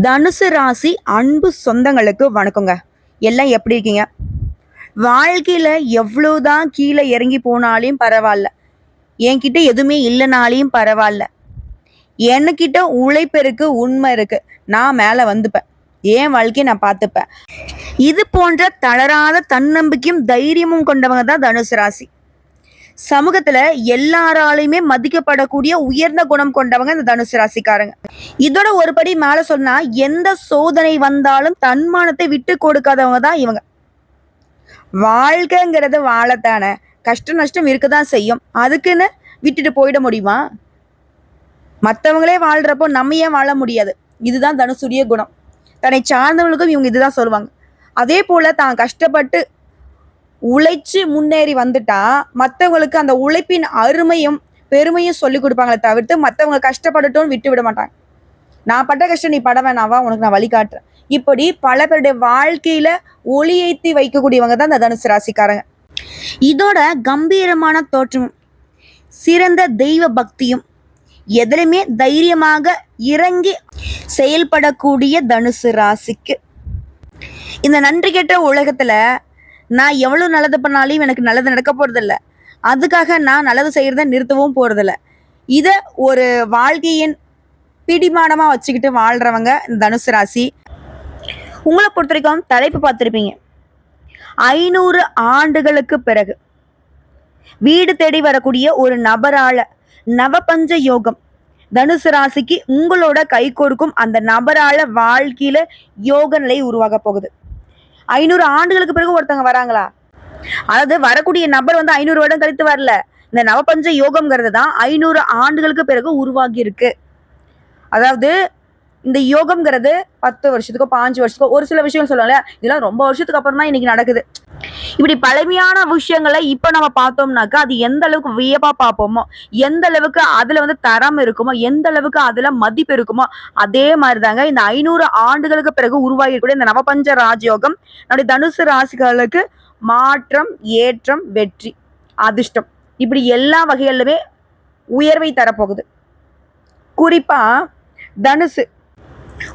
தனுசு ராசி அன்பு சொந்தங்களுக்கு வணக்கங்க. எல்லாம் எப்படி இருக்கீங்க? வாழ்க்கையில் எவ்வளோதான் கீழே இறங்கி போனாலையும் பரவாயில்ல. என்கிட்ட எதுவுமே இல்லைனாலையும் பரவாயில்ல. என்கிட்ட உழைப்பிருக்கு உண்மை இருக்கு. நான் மேலே வந்துப்பேன். என் வாழ்க்கையை நான் பார்த்துப்பேன். இது போன்ற தளராத தன்னம்பிக்கையும் தைரியமும் கொண்டவங்க தான் தனுசு ராசி. சமூகத்துல எல்லாராலையுமே மதிக்கப்படக்கூடிய உயர்ந்த குணம் கொண்டவங்க இந்த தனுசு ராசிக்காரங்க. இதோட ஒரு படி மேல சொன்னா எந்த சோதனை வந்தாலும் தன்மானத்தை விட்டு கொடுக்காதவங்க தான் இவங்க. வாழ்க்கைங்கிறது வாழத்தானே. கஷ்டம் நஷ்டம் இருக்கதான் செய்யும். அதுக்குன்னு விட்டுட்டு போயிட முடியுமா? மற்றவங்களே வாழ்றப்போ நம்ம ஏன் வாழ முடியாது? இதுதான் தனுசுடைய குணம். தன்னை சார்ந்தவங்களுக்கும் இவங்க இதுதான் சொல்லுவாங்க. அதே போல தான் கஷ்டப்பட்டு உழைச்சு முன்னேறி வந்துட்டா மற்றவங்களுக்கு அந்த உழைப்பின் அருமையும் பெருமையும் சொல்லி கொடுப்பாங்களே தவிர்த்து மற்றவங்க கஷ்டப்படட்டும் விட்டு விட மாட்டாங்க. நான் பட்ட கஷ்டம் நீ பட வேணாவா உனக்கு நான் வழிகாட்டுறேன் இப்படி பல பேருடைய வாழ்க்கையில ஒளி ஏற்றி வைக்கக்கூடியவங்க தான் இந்த தனுசு ராசிக்காரங்க. இதோட கம்பீரமான தோற்றமும் சிறந்த தெய்வ பக்தியும் எதிலுமே தைரியமாக இறங்கி செயல்படக்கூடிய தனுசு ராசிக்கு. இந்த நன்றி கெட்ட உலகத்துல நான் எவ்வளவு நல்லது பண்ணாலும் எனக்கு நல்லது நடக்க போறதில்ல. அதுக்காக நான் நல்லது செய்யறத நிறுத்தவும் போறதில்ல. இத ஒரு வாழ்க்கையின் பிடிமானமா வச்சுக்கிட்டு வாழ்றவங்க இந்த தனுசு ராசி. உங்களை பொறுத்த வரைக்கும் தலைப்பு பார்த்துருப்பீங்க. ஐநூறு ஆண்டுகளுக்கு பிறகு வீடு தேடி வரக்கூடிய ஒரு நபரால நவபஞ்ச யோகம் தனுசு ராசிக்கு உங்களோட கை கொடுக்கும் அந்த நபரால வாழ்க்கையில யோக நிலை உருவாக போகுது. ஐநூறு ஆண்டுகளுக்கு பிறகு ஒருத்தவங்க வராங்களா? அதாவது வரக்கூடிய நபர் வந்து ஐநூறு வருடம் கழித்து வரல. இந்த நவபஞ்ச யோகம்ங்கிறது தான் ஐநூறு ஆண்டுகளுக்கு பிறகு உருவாகி இருக்கு அதாவது இந்த யோகம்ங்கிறது பத்து வருஷத்துக்கோ பாஞ்சு வருஷத்துக்கோ ஒரு சில விஷயம் சொல்லுவாங்கல்ல இதெல்லாம் ரொம்ப வருஷத்துக்கு அப்புறம் தான் இன்னைக்கு நடக்குது. இப்படி பழமையான விஷயங்களை இப்ப நம்ம பார்த்தோம்னாக்கா அது எந்த அளவுக்கு வியப்பா பார்ப்போமோ எந்த அளவுக்கு அதுல வந்து தரம் இருக்குமோ எந்த அளவுக்கு அதுல மதிப்பு இருக்குமோ அதே மாதிரிதாங்க இந்த ஐநூறு ஆண்டுகளுக்கு பிறகு உருவாகிருக்கூடிய இந்த நவபஞ்ச ராஜயோகம் நம்முடைய தனுசு ராசிகளுக்கு மாற்றம் ஏற்றம் வெற்றி அதிர்ஷ்டம். இப்படி எல்லா வகைகளிலுமே உயர்வை தரப்போகுது. குறிப்பா தனுசு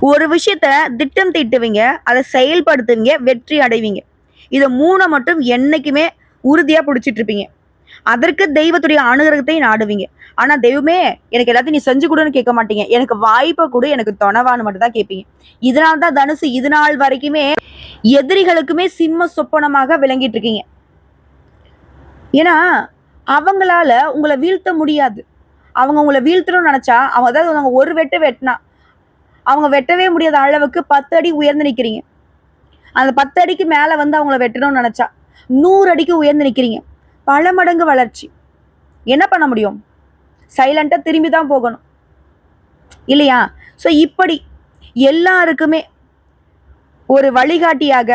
ஒரு விஷயத்த திட்டம் தீட்டுவீங்க அதை செயல்படுத்துவீங்க வெற்றி அடைவீங்க. இதை மூணை மட்டும் என்னைக்குமே உறுதியாக பிடிச்சிட்டு இருப்பீங்க அதற்கு தெய்வத்துடைய அனுகிரகத்தை நாடுவீங்க. ஆனால் தெய்வமே எனக்கு எல்லாத்தையும் நீ செஞ்சு கொடுன்னு கேட்க மாட்டீங்க. எனக்கு வாய்ப்பை கொடு எனக்கு தொணவான்னு மட்டும் தான் கேட்பீங்க. இதனால தான் தனுசு இது நாள் வரைக்குமே எதிரிகளுக்குமே சிம்ம சொப்பனமாக விளங்கிட்டு இருக்கீங்க ஏன்னா அவங்களால உங்களை வீழ்த்த முடியாது. அவங்க உங்களை வீழ்த்தணும்னு நினைச்சா அவங்க அதாவது அவங்க ஒரு வெட்டு வெட்டினா அவங்க வெட்டவே முடியாத அளவுக்கு பத்து அடி உயர்ந்து நிக்கிறீங்க. அந்த பத்து அடிக்கு மேல வந்து அவங்கள வெட்டணும்னு நினைச்சா நூறு அடிக்கு உயர்ந்து நிக்கிறீங்க. பல மடங்கு வளர்ச்சி. என்ன பண்ண முடியும்? சைலண்டா திரும்பி தான் போகணும். இல்லையா? ஸோ இப்படி எல்லாருக்குமே ஒரு வழிகாட்டியாக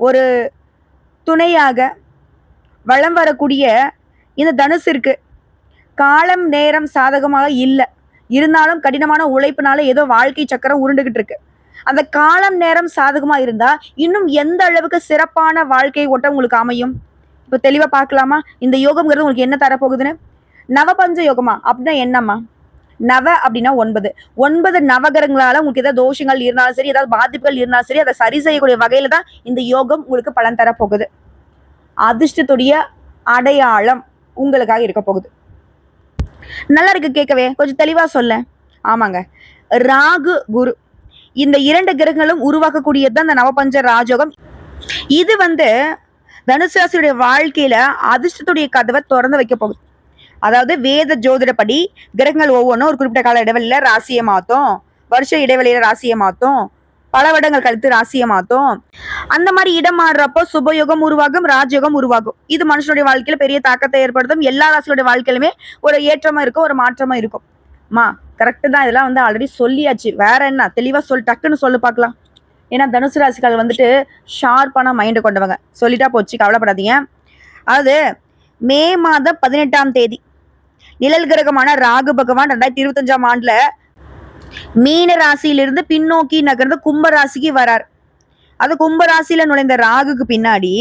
ஒரு துணையாக வளம் வரக்கூடிய இந்த தனுசிற்கு காலம் நேரம் சாதகமாக இல்லை. இருந்தாலும் கடினமான உழைப்புனால ஏதோ வாழ்க்கை சக்கரம் உருண்டுகிட்டு இருக்கு. அந்த காலம் நேரம் சாதகமா இருந்தா இன்னும் எந்த அளவுக்கு சிறப்பான வாழ்க்கை ஓட்டம் உங்களுக்கு அமையும்? இப்போ தெளிவா பார்க்கலாமா? இந்த யோகம்ங்கிறது உங்களுக்கு என்ன தரப்போகுதுன்னு? நவபஞ்ச யோகமா? அப்படின்னா என்னம்மா? நவ அப்படின்னா ஒன்பது. ஒன்பது நவகரங்களால உங்களுக்கு ஏதாவது தோஷங்கள் இருந்தாலும் சரி ஏதாவது பாதிப்புகள் இருந்தாலும் சரி அதை சரி செய்யக்கூடிய வகையில தான் இந்த யோகம் உங்களுக்கு பலன் தரப்போகுது. அதிர்ஷ்டத்துடைய அடையாளம் உங்களுக்காக இருக்க போகுது. நல்லா இருக்கு கேட்கவே கொஞ்சம் தெளிவா சொல்ல ஆமாங்க. ராகு குரு. இந்த இரண்டு கிரகங்களும் உருவாக்கக்கூடியது தான் இந்த நவபஞ்ச ராஜோகம். இது வந்து தனுசு ராசியுடைய வாழ்க்கையில அதிர்ஷ்டத்துடைய கதவை திறந்து வைக்க போகுது. அதாவது வேத ஜோதிடப்படி கிரகங்கள் ஒவ்வொன்றும் ஒரு குறிப்பிட்ட கால இடைவெளியில ராசியை மாத்தோம். வருஷ இடைவெளியில ராசியை மாத்தோம். பல வருடங்கள் கழித்து ராசியை மாத்தோம். அந்த மாதிரி இடம் மாறுறப்போ சுபயோகம் உருவாகும் ராஜயோகம் உருவாகும். இது மனுஷனுடைய வாழ்க்கையில பெரிய தாக்கத்தை ஏற்படுத்தும். எல்லா ராசியோட வாழ்க்கையிலுமே ஒரு ஏற்றமா இருக்கும் ஒரு மாற்றமா இருக்கும். மா கரெக்டு தான். இதெல்லாம் வந்து ஆல்ரெடி சொல்லியாச்சு. வேற என்ன? தெளிவா சொல் டக்குன்னு சொல்லு பார்க்கலாம். ஏன்னா தனுசு ராசிக்கால் வந்துட்டு ஷார்ப்பான மைண்டு கொண்டவங்க. சொல்லிட்டா போச்சு கவலைப்படாதீங்க. அதாவது மே மாதம் பதினெட்டாம் தேதி நிழல் கிரகமான ராகு பகவான் ரெண்டாயிரத்தி இருபத்தஞ்சாம் ஆண்டுல மீன ராசியிலிருந்து பின்னோக்கி நகர்ந்து கும்ப ராசிக்கு வரார். அது கும்ப ராசியில நுழைந்த ராகுக்கு பின்னாடி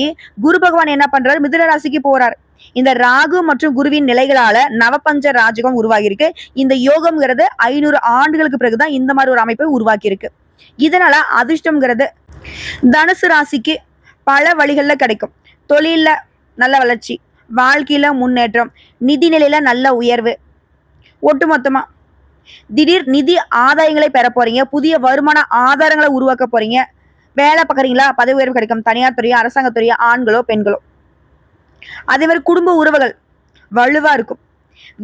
குரு பகவான் என்ன பண்றாரு? மிதுன ராசிக்கு போறார். இந்த ராகு மற்றும் குருவின் நிலைகளால நவபஞ்ச ராஜகம் உருவாகி இருக்கு இந்த யோகம்ங்கிறது ஐநூறு ஆண்டுகளுக்கு பிறகுதான் இந்த மாதிரி ஒரு அமைப்பை உருவாக்கி இருக்கு இதனால அதிர்ஷ்டம்ங்கிறது தனுசு ராசிக்கு பல வழிகளில் கிடைக்கும். தொழிலில் நல்ல வளர்ச்சி வாழ்க்கையில முன்னேற்றம் நிதி நிலையில நல்ல உயர்வு ஒட்டுமொத்தமா திடீர் நிதி ஆதாயங்களை பெற போறீங்க புதிய வருமான ஆதாரங்களை உருவாக்க போறீங்க. வேலை பார்க்குறீங்களா? பதவி உயர்வு கிடைக்கும். தனியார் துறையோ அரசாங்க துறையோ ஆண்களோ பெண்களோ. அதே மாதிரி குடும்ப உறவுகள் வலுவா இருக்கும்.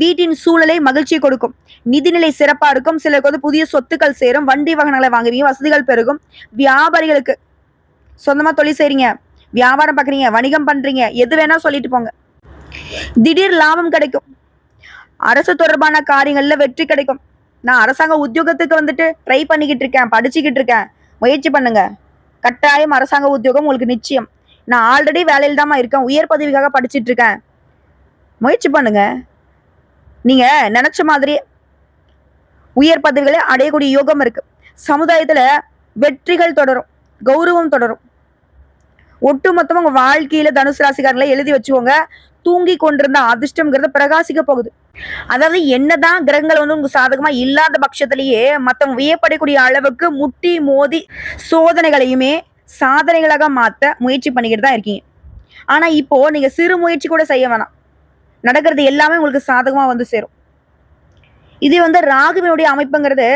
வீட்டின் சூழலை மகிழ்ச்சி கொடுக்கும். நிதிநிலை சிறப்பா இருக்கும். சிலருக்கு வந்து புதிய சொத்துக்கள் சேரும். வண்டி வாகனங்களை வாங்குவீங்க. வசதிகள் பெருகும். வியாபாரிகளுக்கு சொந்தமா தொழில் செய்றீங்க. வியாபாரம் பார்க்குறீங்க. வணிகம் பண்றீங்க. எது வேணா சொல்லிட்டு போங்க. திடீர் லாபம் கிடைக்கும். அரசு தொடர்பான காரியங்கள்ல வெற்றி கிடைக்கும். நான் அரசாங்க உத்தியோகத்துக்கு வந்துட்டு ட்ரை பண்ணிக்கிட்டு இருக்கேன் படிச்சுக்கிட்டு இருக்கேன். முயற்சி பண்ணுங்க. கட்டாயம் அரசாங்க உத்தியோகம் உங்களுக்கு நிச்சயம். நான் ஆல்ரெடி வேலையில் தான் இருக்கேன். உயர் பதவிக்காக படிச்சிட்டு இருக்கேன். முயற்சி பண்ணுங்க. நீங்க நினைச்ச மாதிரி உயர் பதவிகளை அடையக்கூடிய யோகம் இருக்கு. சமுதாயத்துல வெற்றிகள் தொடரும் கௌரவம் தொடரும். ஒட்டுமொத்தமாக உங்க வாழ்க்கையில தனுசு ராசிக்காரங்களை எழுதி வச்சுக்கோங்க. தூங்கி கொண்டிருந்த அதிர்ஷ்டம்ங்கிறது பிரகாசிக்க போகுது. அதாவது என்னதான் கிரகங்கள் வந்து உங்க சாதகமா இல்லாத பட்சத்திலேயே மத்தவங்க வியப்படக்கூடிய அளவுக்கு முட்டி மோதி சோதனைகளையுமே சாதனைகளாக மாத்த முயற்சி பண்ணிக்கிட்டு தான் இருக்கீங்க. ஆனா இப்போ நீங்க சிறு முயற்சி கூட செய்ய வேணாம். நடக்கிறது எல்லாமே உங்களுக்கு சாதகமா வந்து சேரும். இது வந்து ராகுவினுடைய அமைப்புங்கிறது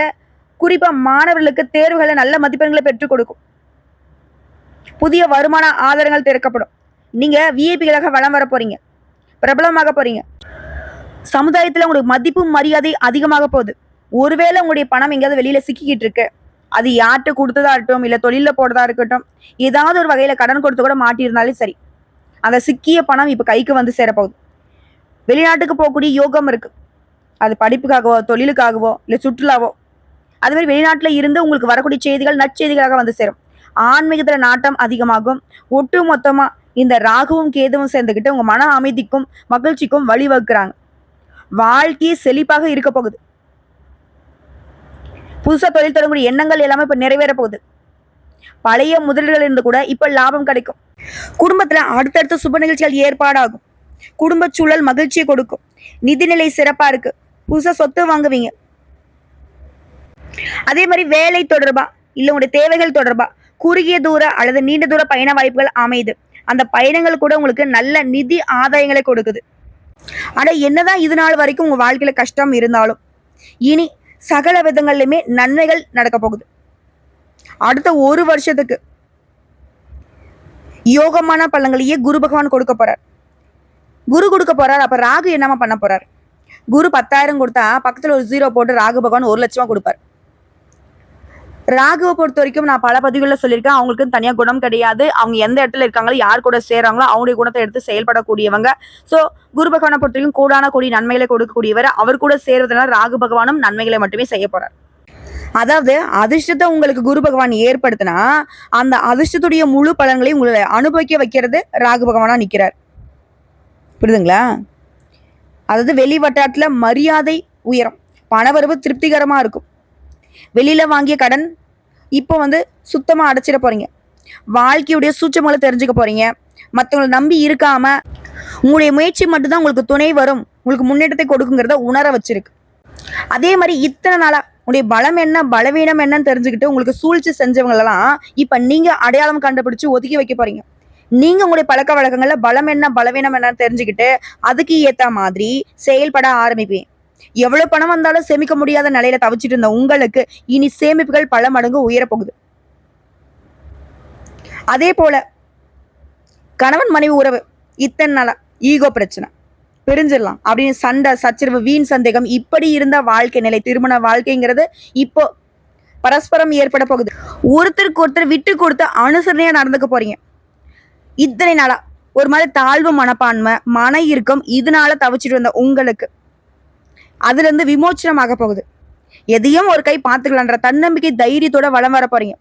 குறிப்பா மாணவர்களுக்கு தேர்வுகளை நல்ல மதிப்பெண்களை பெற்றுக் கொடுக்கும். புதிய வருமான ஆதாரங்கள் திறக்கப்படும். நீங்க விஐபிகளாக வளம் வர போறீங்க. பிரபலமாக போறீங்க. சமுதாயத்துல உங்களுக்கு மதிப்பு மரியாதை அதிகமாக போகுது. ஒருவேளை உங்களுடைய பணம் எங்கேயாவது வெளியில சிக்கிக்கிட்டு இருக்கு. அது யார்கிட்ட கொடுத்ததா இருக்கட்டும் இல்ல தொழில போடுறதா இருக்கட்டும் ஏதாவது ஒரு வகையில கடன் கொடுத்து கூட மாட்டியிருந்தாலும் சரி அந்த சிக்கிய பணம் இப்ப கைக்கு வந்து சேரப்போகுது. வெளிநாட்டுக்கு போகக்கூடிய யோகம் இருக்கு. அது படிப்புக்காகவோ தொழிலுக்காகவோ இல்ல சுற்றுலாவோ அது மாதிரி வெளிநாட்டுல இருந்து உங்களுக்கு வரக்கூடிய செய்திகள் நற்செய்திகளாக வந்து சேரும். ஆன்மீகத்துல நாட்டம் அதிகமாகும். ஒட்டு மொத்தமா இந்த ராகுவும் கேதுவும் சேர்ந்துக்கிட்டு உங்க மன அமைதிக்கும் மகிழ்ச்சிக்கும் வழிவகுக்கிறாங்க. வாழ்க்கை செழிப்பாக இருக்க போகுது. புதுசா தொழில் தொடங்கக்கூடிய எண்ணங்கள் எல்லாமே இப்ப நிறைவேற போகுது. பழைய முதலீடுகள் இருந்து கூட இப்போ லாபம் கிடைக்கும். குடும்பத்துல அடுத்தடுத்த சுப நிகழ்ச்சிகள் ஏற்பாடாகும். குடும்ப சூழல் மகிழ்ச்சியை கொடுக்கும். நிதிநிலை சிறப்பா இருக்கு. புதுசா சொத்து வாங்குவீங்க. அதே மாதிரி வேலை தொடர்பா இல்லை உங்களுடைய தேவைகள் தொடர்பா குறுகிய தூர அல்லது நீண்ட தூர பயண வாய்ப்புகள் அமையுது. அந்த பயணங்கள் கூட உங்களுக்கு நல்ல நிதி ஆதாயங்களை கொடுக்குது. ஆனா என்னதான் இது நாள் வரைக்கும் உங்க வாழ்க்கையில கஷ்டம் இருந்தாலும் இனி சகல விதங்கள்லயுமே நன்மைகள் நடக்க போகுது. அடுத்த ஒரு வருஷத்துக்கு யோகமான பழங்களையே குரு பகவான் கொடுக்க போறார். குரு கொடுக்க போறார் அப்ப ராகு என்னமா பண்ண போறார்? குரு பத்தாயிரம் கொடுத்தா பக்கத்துல ஒரு ஜீரோ போட்டு ராகு பகவான் ஒரு லட்சமா கொடுப்பார். ராகுவை பொறுத்த வரைக்கும் நான் பல பதிவுகளில் சொல்லியிருக்கேன். அவங்களுக்கு தனியாக குணம் கிடையாது. அவங்க எந்த இடத்துல இருக்காங்களோ யார் கூட சேராங்களோ அவங்களுடைய குணத்தை எடுத்து செயல்படக்கூடியவங்க. ஸோ குரு பகவானை பொறுத்த வரைக்கும் கூடான கூடிய நன்மைகளை கொடுக்கக்கூடியவர். அவர் கூட சேர்றதுனால ராகு பகவானும் நன்மைகளை மட்டுமே செய்ய போறார். அதாவது அதிர்ஷ்டத்தை உங்களுக்கு குரு பகவான் ஏற்படுத்தினா அந்த அதிர்ஷ்டத்துடைய முழு பலன்களையும் உங்களை அனுபவிக்க வைக்கிறது ராகு பகவானா நிற்கிறார் புரியுதுங்களா? அதாவது வெளி வட்டாரத்தில் மரியாதை உயரும். பணவரவு திருப்திகரமாக இருக்கும். வெளியில வாங்கிய கடன் இப்போ வந்து சுத்தமா அடைச்சிட போறீங்க. வாழ்க்கையுடைய சூட்சமங்களை தெரிஞ்சுக்க போறீங்க. மற்றவங்களை நம்பி இருக்காம உங்களுடைய முயற்சி மட்டும்தான் உங்களுக்கு துணை வரும். உங்களுக்கு முன்னேற்றத்தை கொடுக்குங்கிறத உணர வச்சிருக்கு. அதே மாதிரி இத்தனை நாளா உங்களுடைய பலம் என்ன பலவீனம் என்னன்னு தெரிஞ்சுக்கிட்டு உங்களுக்கு சூழ்ச்சி செஞ்சவங்களெல்லாம் இப்ப நீங்க அடையாளம் கண்டுபிடிச்சு ஒதுக்கி வைக்க போறீங்க. நீங்க உங்களுடைய பழக்க வழக்கங்கள்ல பலம் என்ன பலவீனம் என்னன்னு தெரிஞ்சுக்கிட்டு அதுக்கு ஏத்த மாதிரி செயல்பட ஆரம்பிப்பேன் எவ்வளவு பணம் வந்தாலும் சேமிக்க முடியாத நிலையில தவிச்சிட்டு இருந்த உங்களுக்கு இனி சேமிப்புகள் பல மடங்கு உயரப்போகுது. அதே போல கணவன் மனைவி உறவு இத்தனை நாளா? ஈகோ பிரச்சனை. பிரிஞ்சிடலாம். அப்படின்னு சண்டை சச்சரவு வீண் சந்தேகம் இப்படி இருந்த வாழ்க்கை நிலை திருமண வாழ்க்கைங்கிறது இப்போ பரஸ்பரம் ஏற்பட போகுது. ஒருத்தருக்கு ஒருத்தர் விட்டு கொடுத்து அனுசரணையா நடந்துக்க போறீங்க. இத்தனை நாளா? ஒரு மாதிரி தாழ்வு மனப்பான்மை மன இறுக்கம் இதனால தவிச்சிட்டு இருந்த உங்களுக்கு அதுலேருந்து விமோச்சனமாக போகுது. எதையும் ஒரு கை பார்த்துக்கலான்ற தன்னம்பிக்கை தைரியத்தோட வளம் வர போறீங்க.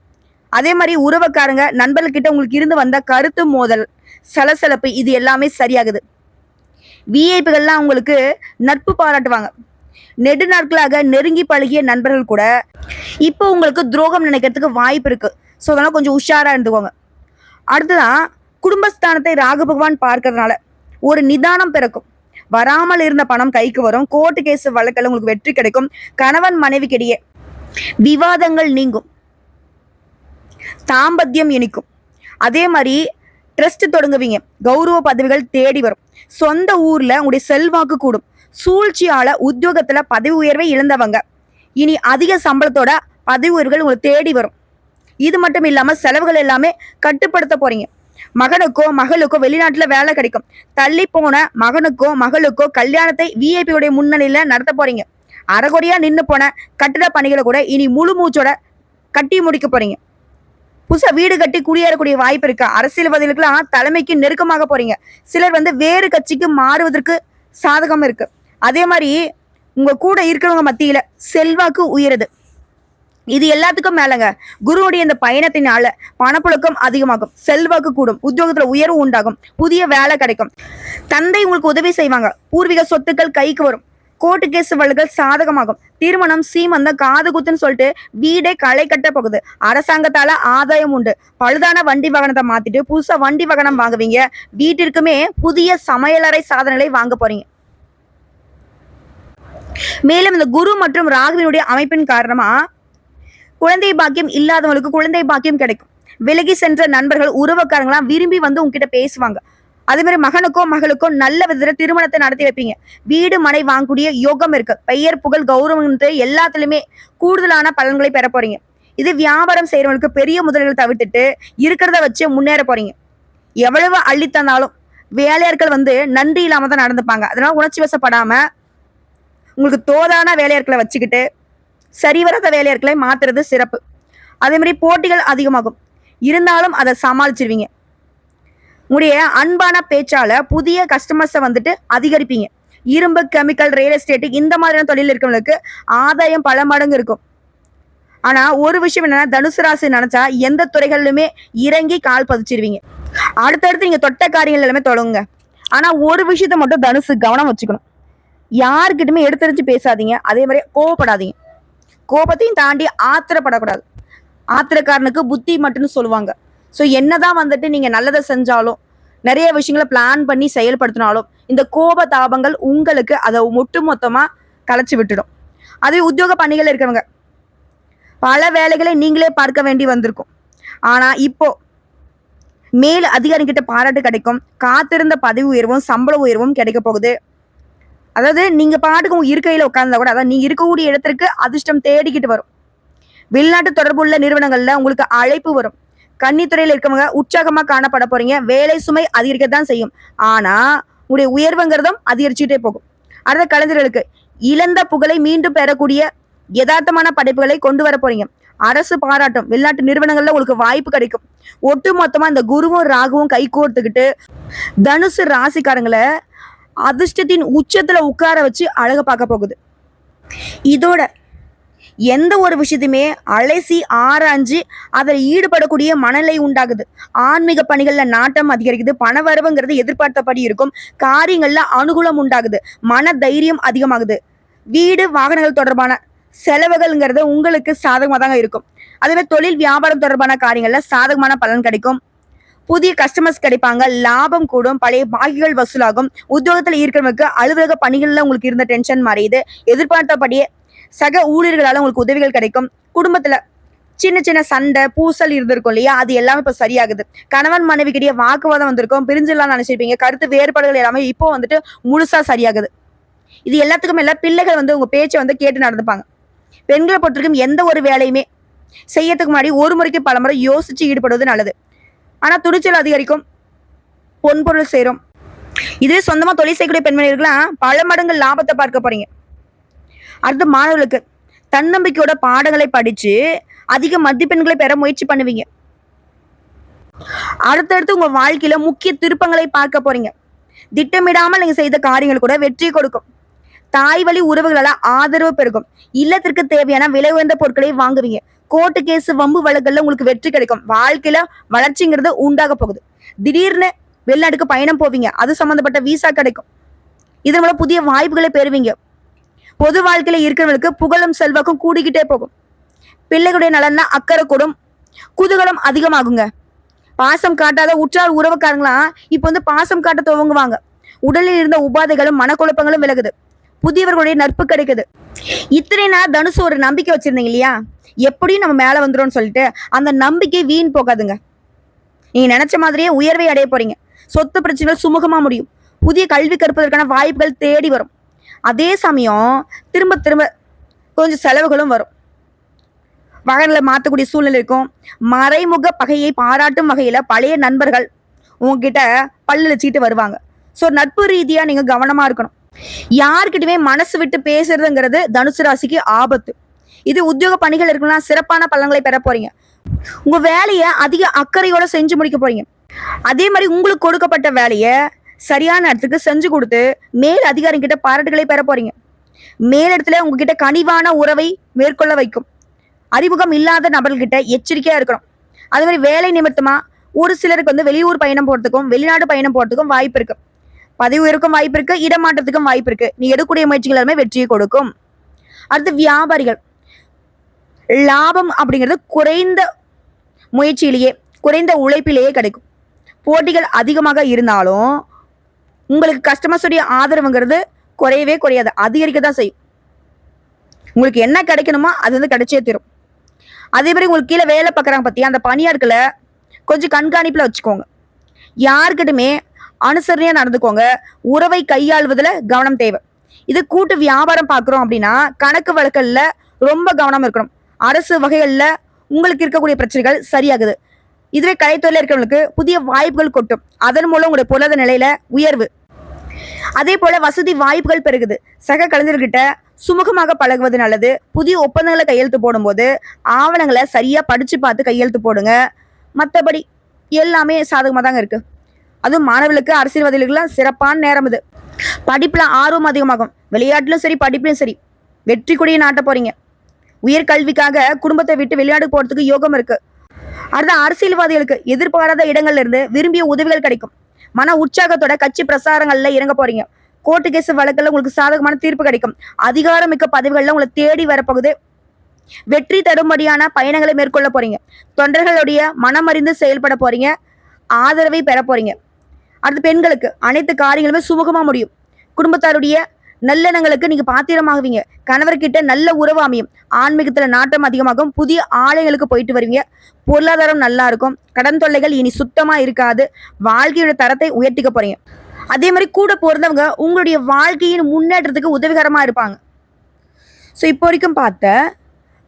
அதே மாதிரி உறவுக்காரங்க நண்பர்கிட்ட உங்களுக்கு இருந்து வந்த கருத்து மோதல் சலசலப்பு இது எல்லாமே சரியாகுது. விஐபிகள்லாம் உங்களுக்கு நட்பு பாராட்டுவாங்க. நெடு நாட்களாக நெருங்கி பழகிய நண்பர்கள் கூட இப்போ உங்களுக்கு துரோகம் நினைக்கிறதுக்கு வாய்ப்பு இருக்கு. ஸோ அதெல்லாம் கொஞ்சம் உஷாரா இருந்துக்கோங்க. அடுத்ததான் குடும்பஸ்தானத்தை ராகு பகவான் பார்க்கறதுனால ஒரு நிதானம் பிறக்கும். வராமல் இருந்த பணம் கைக்கு வரும். கோர்ட்டு கேஸ் வழக்கில் உங்களுக்கு வெற்றி கிடைக்கும். கணவன் மனைவிக்கிடையே விவாதங்கள் நீங்கும். தாம்பத்தியம் இனிக்கும். அதே மாதிரி ட்ரஸ்ட் தொடங்குவீங்க. கௌரவ பதவிகள் தேடி வரும். சொந்த ஊர்ல உங்களுடைய செல்வாக்கு கூடும். சூழ்ச்சியால உத்தியோகத்துல பதவி உயர்வை இழந்தவங்க. இனி அதிக சம்பளத்தோட பதவி உயர்வுகள் உங்களுக்கு தேடி வரும். இது மட்டும் இல்லாம செலவுகள் எல்லாமே கட்டுப்படுத்த போறீங்க. மகனுக்கோ மகளுக்கோ வெளிநாட்டுல வேலை கிடைக்கும். தள்ளி போன மகனுக்கோ மகளுக்கோ கல்யாணத்தை விஐபி உடைய முன்னணியில நடத்த போறீங்க. அறகுறையா நின்று போன கட்டிட பணிகளை கூட இனி முழு மூச்சோட கட்டி முடிக்க போறீங்க. புதுசாக வீடு கட்டி குடியேறக்கூடிய வாய்ப்பு இருக்கு. அரசியல்வாதிகளுக்கெல்லாம் தலைமைக்கு நெருக்கமாக போறீங்க. சிலர் வந்து வேறு கட்சிக்கு மாறுவதற்கு சாதகம் இருக்கு. அதே மாதிரி உங்க கூட இருக்கிறவங்க மத்தியில செல்வாக்கு உயருது. இது எல்லாத்துக்கும் மேலங்க. குருவுடைய இந்த பயணத்தினால பணப்புழக்கம் அதிகமாகும். செல்வாக்கு கூடும். உத்தியோகத்துல உயர்வு உண்டாகும். புதிய வேலை கிடைக்கும். தந்தை உங்களுக்கு உதவி செய்வாங்க. பூர்வீக சொத்துக்கள் கைக்கு வரும். கோர்ட்டு கேஸ் வழக்குகள் சாதகமாகும். திருமணம் சீமந்தம் காது குத்துன்னு சொல்லிட்டு வீடே களை கட்ட போகுது. அரசாங்கத்தால ஆதாயம் உண்டு. பழுதான வண்டி வாகனத்தை மாத்திட்டு புதுசா வண்டி வாகனம் வாங்குவீங்க. வீட்டிற்குமே புதிய சமையலறை சாதனங்களை வாங்க போறீங்க. மேலும் இந்த குரு மற்றும் ராகுவினுடைய அமைப்பின் காரணமா குழந்தை பாக்கியம் இல்லாதவங்களுக்கு குழந்தை பாக்கியம் கிடைக்கும். விலகி சென்ற நண்பர்கள் உறவுக்காரங்களாம் விரும்பி வந்து உங்ககிட்ட பேசுவாங்க. அதே மாதிரி மகனுக்கோ மகளுக்கோ நல்ல விதத்துல திருமணத்தை நடத்தி வைப்பீங்க. வீடு மனை வாங்கக்கூடிய யோகம் இருக்கு. பெயர் புகழ் கௌரவம் எல்லாத்துலயுமே கூடுதலான பலன்களை பெற போறீங்க. இது வியாபாரம் செய்யறவங்களுக்கு பெரிய முதல்கள் தவிர்த்துட்டு இருக்கிறத வச்சு முன்னேற போறீங்க. எவ்வளவு அள்ளி தந்தாலும் வேலையாட்கள் வந்து நன்றி இல்லாம தான் நடந்துப்பாங்க. அதனால உணர்ச்சி வசப்படாம உங்களுக்கு தோதான வேலையாட்களை வச்சுக்கிட்டு சரிவராத வேலையாட்களை மாத்துறது சிறப்பு. அதே மாதிரி போட்டிகள் அதிகமாகும். இருந்தாலும் அதை சமாளிச்சிருவீங்க. உங்களுடைய அன்பான பேச்சால புதிய கஸ்டமர்ஸை வந்துட்டு அதிகரிப்பீங்க. இரும்பு கெமிக்கல் ரியல் எஸ்டேட்டு இந்த மாதிரியான தொழில் இருக்கவங்களுக்கு ஆதாயம் பல மடங்கு இருக்கும். ஆனா ஒரு விஷயம் என்னன்னா தனுசு ராசி நினைச்சா எந்த துறைகளிலுமே இறங்கி கால் பதிச்சிருவீங்க. அடுத்தடுத்து நீங்க தொட்ட காரியங்கள் எல்லாமே தொடங்குங்க. ஆனா ஒரு விஷயத்த மட்டும் தனுசு கவனம் வச்சுக்கணும். யாருக்கிட்டுமே எடுத்தறிஞ்சு பேசாதீங்க. அதே மாதிரி கோவப்படாதீங்க. கோபத்தையும் தாண்டி ஆத்திரப்படக்கூடாது. ஆத்திரக்காரனுக்கு புத்தி மட்டும்னு சொல்லுவாங்க. ஸோ என்னதான் வந்துட்டு நீங்க நல்லதை செஞ்சாலும் நிறைய விஷயங்களை பிளான் பண்ணி செயல்படுத்தினாலும் இந்த கோப தாபங்கள் உங்களுக்கு அதை ஒட்டு மொத்தமா கலைச்சு விட்டுடும். அதே உத்தியோக பணிகள் இருக்கிறவங்க பல வேலைகளை நீங்களே பார்க்க வேண்டி வந்திருக்கும். ஆனா இப்போ மேல் அதிகாரிகிட்ட பாராட்டு கிடைக்கும் காத்திருந்த பதவி உயர்வும் சம்பள உயர்வும் கிடைக்க போகுது. அதாவது நீங்க பாட்டுக்கு உங்க இருக்கையில உட்கார்ந்தா கூட அதாவது நீங்க இருக்கக்கூடிய இடத்திற்கு அதிர்ஷ்டம் தேடிக்கிட்டு வரும். வெளிநாட்டு தொடர்புள்ள நிறுவனங்கள்ல உங்களுக்கு அழைப்பு வரும். கன்னித்துறையில இருக்கவங்க உற்சாகமா காணப்பட போறீங்க. வேலை சுமை அதிகரிக்கத்தான் செய்யும். ஆனா உங்களுடைய உயர்வுங்கிறதும் அதிகரிச்சுட்டே போகும். அடுத்த கலைஞர்களுக்கு இழந்த புகழை மீண்டும் பெறக்கூடிய யதார்த்தமான படைப்புகளை கொண்டு வர போறீங்க. அரசு பாராட்டும். வெளிநாட்டு நிறுவனங்கள்ல உங்களுக்கு வாய்ப்பு கிடைக்கும். ஒட்டு மொத்தமா இந்த குருவும் ராகுவும் கை கோர்த்துக்கிட்டு தனுசு ராசிக்காரங்களை அதிர்ஷ்டத்தின் உச்சத்துல உட்கார வச்சு அழக பார்க்க போகுது. இதோட எந்த ஒரு விஷயத்தையுமே அலசி ஆராய்ஞ்சு அதில் ஈடுபடக்கூடிய மனநிலை உண்டாகுது. ஆன்மீக பணிகளில் நாட்டம் அதிகரிக்குது. பணவரவுங்கிறது எதிர்பார்த்தபடி இருக்கும். காரியங்களில் அனுகூலம் உண்டாகுது. மன தைரியம் அதிகமாகுது. வீடு வாகனங்கள் தொடர்பான செலவுகள்ங்கிறது உங்களுக்கு சாதகமாக தாங்க இருக்கும் அதுவே தொழில் வியாபாரம் தொடர்பான காரியங்களில் சாதகமான பலன் கிடைக்கும். புதிய கஸ்டமர்ஸ் கிடைப்பாங்க. லாபம் கூடும். பழைய பாக்கிகள் வசூலாகும். உத்தியோகத்தில் இருக்கிறவங்களுக்கு அலுவலக பணிகள்ல உங்களுக்கு இருந்த டென்ஷன் மறையுது எதிர்பார்த்தபடியே சக ஊழியர்களால் உங்களுக்கு உதவிகள் கிடைக்கும். குடும்பத்துல சின்ன சின்ன சண்டை பூசல் இருந்திருக்கும் இல்லையா? அது எல்லாமே இப்ப சரியாகுது. கணவன் மனைவி கிட்டே வாக்குவாதம் வந்திருக்கும். பிரிஞ்சிடலாம் நினைச்சிருப்பீங்க. கருத்து வேறுபாடுகள் எல்லாமே இப்போ வந்துட்டு முழுசா சரியாகுது. இது எல்லாத்துக்கும் எல்லாம் பிள்ளைகள் வந்து உங்க பேச்சை வந்து கேட்டு நடந்துப்பாங்க. பெண்களை பொறுத்திருக்கும் எந்த ஒரு வேலையுமே செய்யறதுக்கு முன்னாடி ஒரு முறைக்கு பல முறை யோசிச்சு ஈடுபடுவது நல்லது. ஆனால் துணிச்சல் அதிகரிக்கும். பொன்பொருள் சேரும். இதுவே சொந்தமாக தொழில் செய்யக்கூடிய பெண்மணிகள்லாம் பல மடங்கு லாபத்தை பார்க்க போறீங்க. அடுத்து மாணவர்களுக்கு தன்னம்பிக்கையோட பாடங்களை படிச்சு அதிக மதிப்பெண்களை பெற முயற்சி பண்ணுவீங்க. அடுத்தடுத்து உங்க வாழ்க்கையில முக்கிய திருப்பங்களை பார்க்க போறீங்க. திட்டமிடாமல் நீங்க செய்த காரியங்கள் கூட வெற்றி கொடுக்கும். தாய் வழி உறவுகளால ஆதரவு பெருகும். இல்லத்திற்கு தேவையான விலை உயர்ந்த பொருட்களை வாங்குவீங்க. கோர்ட்டு கேஸ் வம்பு வழக்குகள்ல உங்களுக்கு வெற்றி கிடைக்கும். வாழ்க்கையில வளர்ச்சிங்கிறது உண்டாக போகுது. திடீர்னு வெளிநாட்டுக்கு பயணம் போவீங்க. அது சம்பந்தப்பட்ட விசா கிடைக்கும். இதன் மூலம் புதிய வாய்ப்புகளை பெறுவீங்க. பொது வாழ்க்கையில இருக்கிறவங்களுக்கு புகழும் செல்வாக்கும் கூடிக்கிட்டே போகும். பிள்ளைகளுடைய நலன்னா அக்கறை கூடும். குதூகலம் அதிகமாகுங்க. பாசம் காட்டாத உற்றார் உறவுக்காரங்களாம் இப்போ வந்து பாசம் காட்ட துவங்குவாங்க. உடலில் இருந்த உபாதைகளும் மனக்குழப்பங்களும் விலகுது. புதியவர்களுடைய நட்பு கிடைக்குது. இத்தனை நாள் தனுசு ஒரு நம்பிக்கை வச்சிருந்தீங்க இல்லையா? எப்படியும் நம்ம மேல வந்துடும் சொல்லிட்டு அந்த நம்பிக்கை வீண் போகாதுங்க. நீங்க நினைச்ச மாதிரியே உயர்வை அடைய போறீங்க. சொத்து பிரச்சனைகள் சுமூகமா முடியும். புதிய கல்வி கற்பதற்கான வாய்ப்புகள் தேடி வரும். அதே சமயம் திரும்ப திரும்ப கொஞ்சம் செலவுகளும் வரும். வகனில் மாற்றக்கூடிய சூழ்நிலை இருக்கும். மறைமுக பகையை பாராட்டும் வகையில் பழைய நண்பர்கள் உங்ககிட்ட பல்லு வச்சுக்கிட்டு வருவாங்க. ஸோ நட்பு ரீதியாக நீங்கள் கவனமாக இருக்கணும். யார்கிட்டயுமே மனசு விட்டு பேசுறதுங்கிறது தனுசு ராசிக்கு ஆபத்து. இது உத்தியோக பணிகள் இருக்குன்னா சிறப்பான பலன்களை பெற போறீங்க. உங்க வேலையை அதிக அக்கறையோட செஞ்சு முடிக்க போறீங்க. அதே மாதிரி உங்களுக்கு கொடுக்கப்பட்ட வேலையை சரியான இடத்துக்கு செஞ்சு கொடுத்து மேல் அதிகாரி கிட்ட பாராட்டுகளை பெற போறீங்க. மேலிடத்துல உங்ககிட்ட கனிவான உறவை மேற்கொள்ள வைக்கும். அறிமுகம் இல்லாத நபர்கிட்ட எச்சரிக்கையா இருக்கணும். அதே மாதிரி வேலை நிமித்தமா ஒரு சிலருக்கு வந்து வெளியூர் பயணம் போறதுக்கும் வெளிநாடு பயணம் போறதுக்கும் வாய்ப்பு இருக்கு. பதிவு இருக்கும் வாய்ப்பு இருக்கு இடமாற்றத்துக்கும் வாய்ப்பு இருக்கு. நீ எடுக்கக்கூடிய முயற்சிகள் எல்லாமே வெற்றியை கொடுக்கும். அடுத்து வியாபாரிகள். லாபம் அப்படிங்கிறது குறைந்த முயற்சியிலேயே குறைந்த உழைப்பிலேயே கிடைக்கும். போட்டிகள் அதிகமாக இருந்தாலும் உங்களுக்கு கஸ்டமர்ஸுடைய ஆதரவுங்கிறது குறையவே குறையாது. அதிகரிக்க தான் செய்யும். உங்களுக்கு என்ன கிடைக்கணுமோ அது வந்து கிடைச்சே தரும். அதே மாதிரி உங்களுக்கு கீழே வேலை பார்க்குறாங்க பத்தி அந்த பணியாட்களை கொஞ்சம் கண்காணிப்பில் வச்சுக்கோங்க. யாருக்கிட்டுமே அனுசரணையாக நடந்துக்கோங்க. உறவை கையாள்வதில் கவனம் தேவை. இது கூட்டு வியாபாரம் பார்க்குறோம் அப்படின்னா கணக்கு வழக்கல்ல ரொம்ப கவனம் இருக்கணும். அரசு வகைகளில் உங்களுக்கு இருக்கக்கூடிய பிரச்சனைகள் சரியாகுது. இதுவே கலைத்துறையில் இருக்கிறவங்களுக்கு புதிய வாய்ப்புகள் கொட்டும். அதன் மூலம் உங்களுடைய பொருளாதார நிலையில உயர்வு. அதே போல வசதி வாய்ப்புகள் பெருகுது. சக கலைஞர்கிட்ட சுமூகமாக பழகுவது நல்லது. புதிய ஒப்பந்தங்களை கையெழுத்து போடும்போது ஆவணங்களை சரியா படிச்சு பார்த்து கையெழுத்து போடுங்க. மற்றபடி எல்லாமே சாதகமாக தாங்க இருக்குது அதுவும் மாணவர்களுக்கு அரசியல்வாதிகளுக்குலாம் சிறப்பான நேரம் இது. படிப்பில் ஆர்வம் அதிகமாகும். விளையாட்டிலும் சரி படிப்பிலும் சரி. வெற்றி கொடியை நாட்ட போறீங்க. உயர்கல்விக்காக குடும்பத்தை விட்டு வெளிநாடு போறதுக்கு யோகம் இருக்கு. அடுத்த அரசியல்வாதிகளுக்கு எதிர்பாராத இடங்கள்ல இருந்து விரும்பிய உதவிகள் கிடைக்கும். மன உற்சாகத்தோட கட்சி பிரசாரங்கள்ல இறங்க போறீங்க. கோர்ட்டு கேஸ் வழக்கில் உங்களுக்கு சாதகமான தீர்ப்பு கிடைக்கும். அதிகாரமிக்க பதவிகள்ல உங்களை தேடி வரப்போகுது. வெற்றி தரும்படியான பயணங்களை மேற்கொள்ள போறீங்க. தொண்டர்களுடைய மனமறிந்து செயல்பட போறீங்க. ஆதரவை பெற போறீங்க. அடுத்து பெண்களுக்கு அனைத்து காரியங்களுமே சுமூகமாக முடியும். குடும்பத்தாருடைய நல்லெண்ணங்களுக்கு நீங்க பாத்திரமாகுவீங்க. கணவர்கிட்ட நல்ல உறவு அமையும். ஆன்மீகத்துல நாட்டம் அதிகமாகும். புதிய ஆலயங்களுக்கு போயிட்டு வருவீங்க. பொருளாதாரம் நல்லா இருக்கும். கடன் தொல்லைகள் இனி சுத்தமா இருக்காது. வாழ்க்கையோட தரத்தை உயர்த்திக்க போறீங்க. அதே மாதிரி கூட பிறந்தவங்க உங்களுடைய வாழ்க்கையின் முன்னேற்றத்துக்கு உதவிகரமா இருப்பாங்க. ஸோ இப்போ வரைக்கும் பார்த்த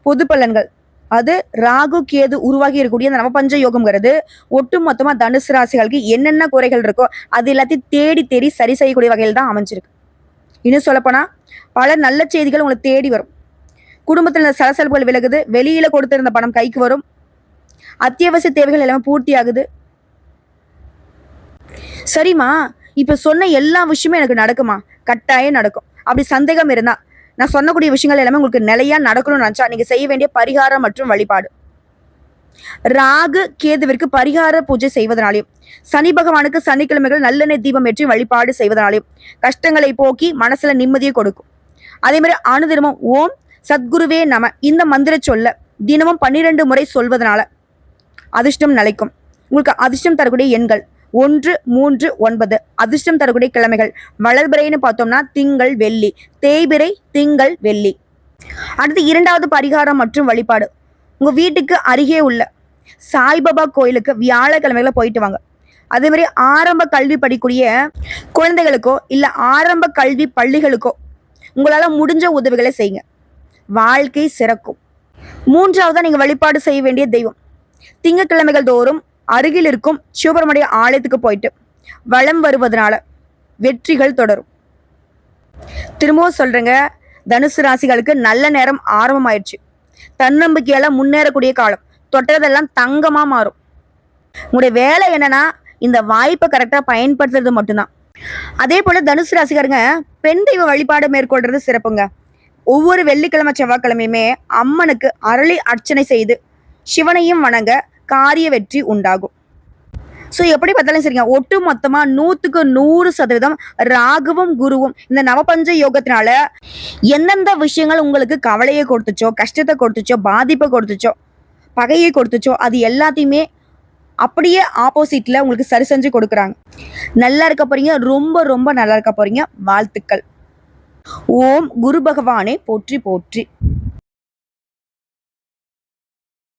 பொது பலன்கள் அது ராகு கேது உருவாகி இருக்கக்கூடிய அந்த நவபஞ்ச யோகம்ங்கிறது ஒட்டு மொத்தமா தனுசு ராசிகளுக்கு என்னென்ன குறைகள் இருக்கோ அது எல்லாத்தையும் தேடி தேடி சரி செய்யக்கூடிய வகையில் தான் அமைஞ்சிருக்கு. இன்னும் சொல்லப்போனா பல நல்ல செய்திகள் உங்களை தேடி வரும். குடும்பத்தில் இருந்த சலசலப்புகள் விலகுது. வெளியில கொடுத்திருந்த பணம் கைக்கு வரும். அத்தியாவசிய தேவைகள் எல்லாமே பூர்த்தி ஆகுது சரிம்மா இப்ப சொன்ன எல்லா விஷயமும் எனக்கு நடக்குமா கட்டாயம் நடக்கும். அப்படி சந்தேகம் இருந்தா நான் சொன்னக்கூடிய விஷயங்கள் எல்லாமே உங்களுக்கு நிலையா நடக்கணும்னு நினைச்சா நீங்க செய்ய வேண்டிய பரிகாரம் மற்றும் வழிபாடு. ராகு கேதுவிற்கு பரிகார பூஜை செய்வதனாலையும் சனி பகவானுக்கு சனிக்கிழமைகள் நல்லெண்ணெய் தீபம் ஏற்றி வழிபாடு செய்வதனாலையும் கஷ்டங்களை போக்கி மனசுல நிம்மதியை கொடுக்கும். அதே மாதிரி அனுதினமும் ஓம் சத்குருவே நம. இந்த மந்திர சொல்ல தினமும் பன்னிரெண்டு முறை சொல்வதனால அதிர்ஷ்டம் நிலைக்கும். உங்களுக்கு அதிர்ஷ்டம் தரக்கூடிய எண்கள் ஒன்று மூன்று ஒன்பது. அதிர்ஷ்டம் தரக்கூடிய கிழமைகள். வளர்பிறைன்னு பார்த்தோம்னா திங்கள் வெள்ளி. தேய்பிறை திங்கள் வெள்ளி. அடுத்து இரண்டாவது பரிகாரம் மற்றும் வழிபாடு. உங்கள் வீட்டுக்கு அருகே உள்ள சாய்பாபா கோயிலுக்கு வியாழக்கிழமைகளை போயிட்டு வாங்க. அதே மாதிரி ஆரம்ப கல்வி படிக்கூடிய குழந்தைகளுக்கோ இல்லை ஆரம்ப கல்வி பள்ளிகளுக்கோ உங்களால் முடிஞ்ச உதவிகளை செய்யுங்க. வாழ்க்கை சிறக்கும். மூன்றாவதாக நீங்கள் வழிபாடு செய்ய வேண்டிய தெய்வம். திங்கட்கிழமைகள் தோறும் அருகில் இருக்கும் சிவபெருமடைய ஆலயத்துக்கு போயிட்டு வளம் வருவதனால வெற்றிகள் தொடரும். திரும்பவும் சொல்றேங்க தனுசு ராசிகளுக்கு நல்ல நேரம் ஆரம்பமாயிடுச்சு தன்னம்பிக்கையால முன்னேறக்கூடிய காலம். தொட்டதெல்லாம் தங்கமா மாறும். உங்களுடைய வேலை என்னன்னா இந்த வாய்ப்பை கரெக்டா பயன்படுத்துறது மட்டும்தான். அதே போல தனுசு ராசிக்காரங்க பெண் தெய்வ வழிபாடு மேற்கொள்றது சிறப்புங்க. ஒவ்வொரு வெள்ளிக்கிழமை செவ்வாய்க்கிழமையுமே அம்மனுக்கு அரளி அர்ச்சனை செய்து சிவனையும் வணங்க காரிய வெற்றி உண்டாகும். ஸோ எப்படி பார்த்தாலும் சரிங்க ஒட்டு மொத்தமாக நூற்றுக்கு நூறு சதவீதம் ராகுவும் குருவும் இந்த நவபஞ்ச யோகத்தினால எந்தெந்த விஷயங்கள் உங்களுக்கு கவலையை கொடுத்துச்சோ கஷ்டத்தை கொடுத்துச்சோ பாதிப்பை கொடுத்துச்சோ பகையை கொடுத்துச்சோ அது எல்லாத்தையுமே அப்படியே ஆப்போசிட்ல உங்களுக்கு சரி செஞ்சு கொடுக்குறாங்க. நல்லா இருக்க போறீங்க ரொம்ப ரொம்ப நல்லா இருக்க போறீங்க. வாழ்த்துக்கள். ஓம் குரு பகவானே போற்றி போற்றி.